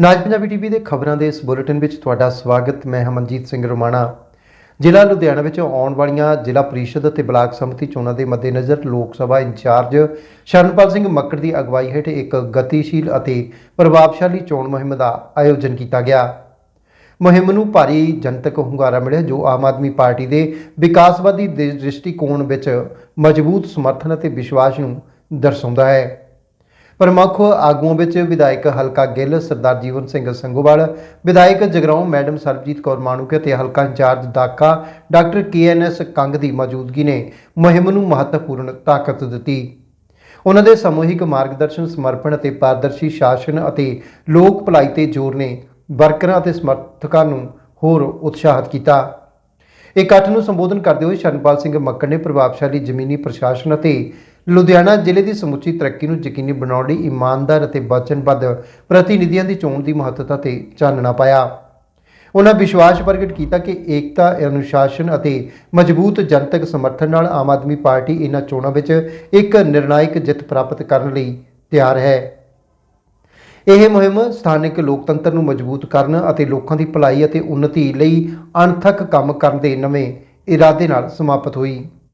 ਨਾਜ Punjabi TV ਦੇ ਖਬਰਾਂ ਦੇ ਇਸ ਬੁਲੇਟਿਨ ਵਿੱਚ ਤੁਹਾਡਾ ਸਵਾਗਤ। ਮੈਂ ਹਮਨਜੀਤ ਸਿੰਘ ਰੋਮਾਣਾ। ਜ਼ਿਲ੍ਹਾ ਲੁਧਿਆਣਾ ਵਿੱਚ ਆਉਣ ਵਾਲੀਆਂ ਜ਼ਿਲ੍ਹਾ ਪ੍ਰੀਸ਼ਦ ਅਤੇ ਬਲਾਕ ਸਮਿਤੀ ਚੋਣਾਂ ਦੇ ਮੱਦੇਨਜ਼ਰ ਲੋਕ ਸਭਾ ਇੰਚਾਰਜ ਸ਼ਰਨਪਾਲ ਸਿੰਘ ਮੱਕੜ ਦੀ ਅਗਵਾਈ ਹੇਠ ਇੱਕ ਗਤੀਸ਼ੀਲ ਅਤੇ ਪ੍ਰਭਾਵਸ਼ਾਲੀ ਚੋਣ ਮੁਹਿੰਮ ਦਾ ਆਯੋਜਨ ਕੀਤਾ ਗਿਆ। ਮੁਹਿੰਮ ਨੂੰ ਭਾਰੀ ਜਨਤਕ ਹੁੰਗਾਰਾ ਮਿਲਿਆ, ਜੋ ਆਮ ਆਦਮੀ ਪਾਰਟੀ ਦੇ ਵਿਕਾਸਵਾਦੀ ਦੇ ਦ੍ਰਿਸ਼ਟੀਕੋਣ ਵਿੱਚ ਮਜ਼ਬੂਤ ਸਮਰਥਨ ਅਤੇ ਵਿਸ਼ਵਾਸ ਨੂੰ ਦਰਸਾਉਂਦਾ ਹੈ। ਪ੍ਰਮੁੱਖ ਆਗੂਆਂ ਵਿੱਚ ਵਿਧਾਇਕ ਹਲਕਾ ਗਿੱਲ, ਸਰਦਾਰ ਜੀਵਨ ਸਿੰਘ ਸੰਗੋਵਾਲ ਵਿਧਾਇਕ ਜਗਰਾਉਂ ਮੈਡਮ ਸਰਬਜੀਤ ਕੌਰ ਮਾਣੂਕੇ ਅਤੇ ਹਲਕਾ incharge Dakha doctor KNS Kang ਦੀ ਮੌਜੂਦਗੀ ਨੇ ਮੁਹਿੰਮ ਨੂੰ ਮਹੱਤਵਪੂਰਨ ਤਾਕਤ ਦਿੱਤੀ। ਉਹਨਾਂ ਦੇ ਸਮੂਹਿਕ ਮਾਰਗਦਰਸ਼ਨ, ਸਮਰਪਣ ਅਤੇ ਪਾਰਦਰਸ਼ੀ ਸ਼ਾਸਨ ਅਤੇ ਲੋਕ ਭਲਾਈ ਤੇ ਜ਼ੋਰ ਨੇ ਵਰਕਰਾਂ ਅਤੇ ਸਮਰਥਕਾਂ ਨੂੰ ਹੋਰ ਉਤਸ਼ਾਹਿਤ ਕੀਤਾ। ਇਕੱਠ ਨੂੰ ਸੰਬੋਧਨ ਕਰਦੇ ਹੋਏ ਸ਼ਰਨਪਾਲ ਸਿੰਘ ਮੱਕੜ ਨੇ ਪ੍ਰਭਾਵਸ਼ਾਲੀ ਜ਼ਮੀਨੀ ਪ੍ਰਸ਼ਾਸਨ ਅਤੇ ਲੁਧਿਆਣਾ ਜ਼ਿਲ੍ਹੇ ਦੀ ਸਮੁੱਚੀ ਤਰੱਕੀ ਨੂੰ ਯਕੀਨੀ ਬਣਾਉਣ ਲਈ ਇਮਾਨਦਾਰ ਅਤੇ ਵਚਨਬੱਧ ਪ੍ਰਤੀਨਿਧੀਆਂ ਦੀ ਚੋਣ ਦੀ ਮਹੱਤਤਾ ਤੇ ਚਾਨਣਾ ਪਾਇਆ। ਉਹਨਾਂ ਵਿਸ਼ਵਾਸ ਪ੍ਰਗਟ ਕੀਤਾ ਕਿ ਏਕਤਾ, ਅਨੁਸ਼ਾਸਨ ਅਤੇ ਮਜ਼ਬੂਤ ਜਨਤਕ ਸਮਰਥਨ ਨਾਲ ਆਮ ਆਦਮੀ ਪਾਰਟੀ ਇਹਨਾਂ ਚੋਣਾਂ ਵਿੱਚ ਇੱਕ ਨਿਰਣਾਇਕ ਜਿੱਤ ਪ੍ਰਾਪਤ ਕਰਨ ਲਈ ਤਿਆਰ ਹੈ। ਇਹ ਮੁਹਿੰਮ ਸਥਾਨਕ ਲੋਕਤੰਤਰ ਨੂੰ ਮਜ਼ਬੂਤ ਕਰਨ ਅਤੇ ਲੋਕਾਂ ਦੀ ਭਲਾਈ ਅਤੇ ਉન્નਤੀ ਲਈ ਅਣਥੱਕ ਕੰਮ ਕਰਨ ਦੇ ਨਵੇਂ ਇਰਾਦੇ ਨਾਲ ਸਮਾਪਤ ਹੋਈ।